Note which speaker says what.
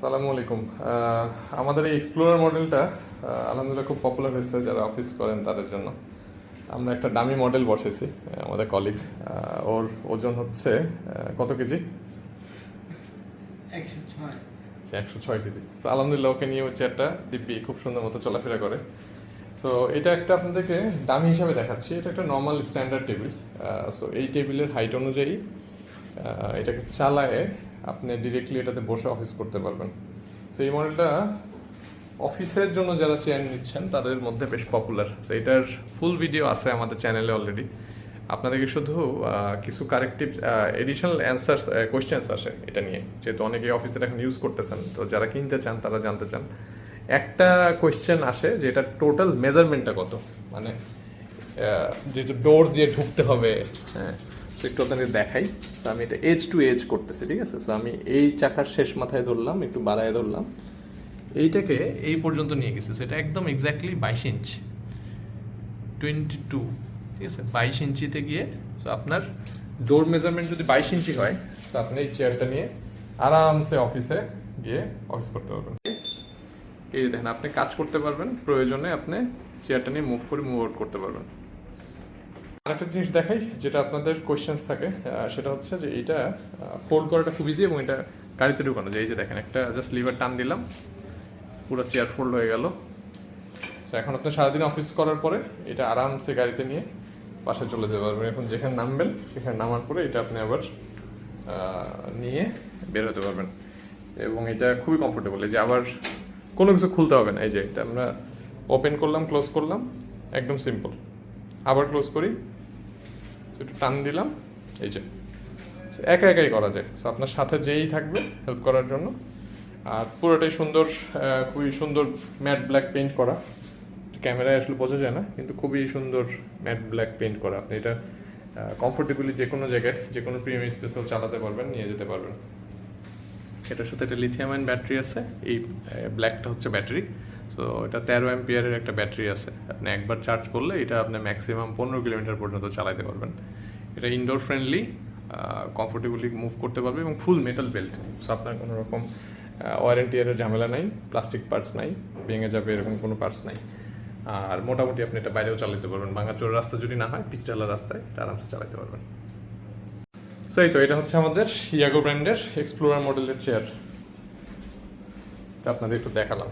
Speaker 1: সালামু আলাইকুম। আমাদের এই এক্সপ্লোরার মডেলটা আলহামদুলিল্লাহ খুব পপুলার হয়েছে যারা অফিস করেন তাদের জন্য। আমরা একটা দামি মডেল বসেছি আমাদের কলিগ ওর ওজন হচ্ছে কত কেজি?
Speaker 2: একশো ছয়।
Speaker 1: কেজি। তো আলহামদুলিল্লাহ ওকে নিয়ে হচ্ছে একটা দিব্যি খুব সুন্দর মতো চলাফেরা করে। সো এটা একটা আপনাদেরকে দামি হিসাবে দেখাচ্ছি এটা একটা নর্মাল স্ট্যান্ডার্ড টেবিল সো এই টেবিলের হাইট অনুযায়ী এটাকে চালায়ে আপনি ডিরেক্টলি এটাতে বসে অফিস করতে পারবেন। সো এই মডেলটা অফিসের জন্য যারা চেয়ার নিচ্ছেন, তাদের মধ্যে বেশ পপুলার এটার ফুল ভিডিও আছে আমাদের চ্যানেলে অলরেডি আপনাদেরকে শুধু কিছু কারেক্টিভ এডিশনাল অ্যান্সার্স কোয়েশ্চেন্স আসে এটা নিয়ে। যেহেতু অনেকে অফিসের এখন ইউজ করতেছেন, তো যারা কিনতে চান, তারা জানতে চান। একটা কোয়েশ্চেন আসে যে এটা টোটাল মেজারমেন্টটা কত? মানে যেহেতু ডোর দিয়ে ঢুকতে হবে হ্যাঁ একটু আপনাদের দেখাই। সো আমি এটা এজ টু এজ করতেছি, ঠিক আছে? সো আমি এই চাকার শেষ মাথায় ধরলাম, একটু বাড়ায় ধরলাম। এইটাকে এই পর্যন্ত নিয়ে গেছে। সেটা একদম এক্স্যাক্টলি বাইশ ইঞ্চ টোয়েন্টি টু ঠিক আছে? বাইশ ইঞ্চিতে গিয়ে সো আপনার ডোর মেজারমেন্ট যদি বাইশ ইঞ্চি হয় তো আপনি এই চেয়ারটা নিয়ে আরামসে অফিসে গিয়ে অফিস করতে পারবেন। এই দেখেন, আপনি কাজ করতে পারবেন, প্রয়োজনে আপনি চেয়ারটা নিয়ে মুভ করে মুভ আউট করতে পারবেন। আরেকটা জিনিস দেখাই, যেটা আপনাদের কোয়েশ্চেন্স থাকে সেটা হচ্ছে যে এটা ফোল্ড করাটা খুব ইজি এবং এটা গাড়িতে ঢুকানো। যায় এই যে দেখেন, একটা জাস্ট লিভার টান দিলাম, পুরো চেয়ার ফোল্ড হয়ে গেল। তো এখন আপনি সারাদিন অফিস করার পরে এটা আরামসে গাড়িতে নিয়ে বাসায় চলে যেতে পারবেন। এখন যেখানে নামবেন, সেখানে নামার পরে এটা আপনি আবার নিয়ে বের হতে পারবেন। এবং এটা খুবই কমফোর্টেবল এই যে আবার কোনো কিছু খুলতে হবে না। এই যে এটা আমরা ওপেন করলাম ক্লোজ করলাম, একদম সিম্পল আবার ক্লোজ করি একটু টান দিলাম। এই যে। একা একাই করা যায়। সো আপনার সাথে যেই থাকবে হেল্প করার জন্য। আর পুরোটাই সুন্দর খুবই সুন্দর ম্যাট ব্ল্যাক পেন্ট করা। ক্যামেরায় আসলে বোঝা যায় না, কিন্তু খুবই সুন্দর ম্যাট ব্ল্যাক পেইন্ট করা। আপনি এটা কমফোর্টেবলি যে কোনো জায়গায়, যে কোনো প্রিমিয়াম স্পেসেও চালাতে পারবেন, নিয়ে যেতে পারবেন। এটার সাথে একটা লিথিয়াম আয়ন ব্যাটারি আছে। এই ব্ল্যাকটা হচ্ছে ব্যাটারি সো এটা তেরো অ্যাম্পিয়ারের একটা ব্যাটারি আছে। আপনি একবার চার্জ করলে এটা আপনি ম্যাক্সিমাম পনেরো কিলোমিটার পর্যন্ত চালাতে পারবেন। এটা ইনডোর ফ্রেন্ডলি কমফোর্টেবলি মুভ করতে পারবে এবং ফুল মেটাল বেল্ট সো আপনার কোনো রকম ওয়ারেন্টিয়ারের ঝামেলা নাই প্লাস্টিক পার্টস নাই, ভেঙে যাবে এরকম কোনো পার্টস নাই। আর মোটামুটি আপনি এটা বাইরেও চালাতে পারবেন। ভাঙাচোর রাস্তা যদি না হয়, পিচডালা রাস্তায়, এটা আরামসে চালাতে পারবেন। সো এই তো, এটা হচ্ছে আমাদের ইয়াগো ব্র্যান্ডের এক্সপ্লোরার মডেলের চেয়ার আপনাদের একটু দেখালাম।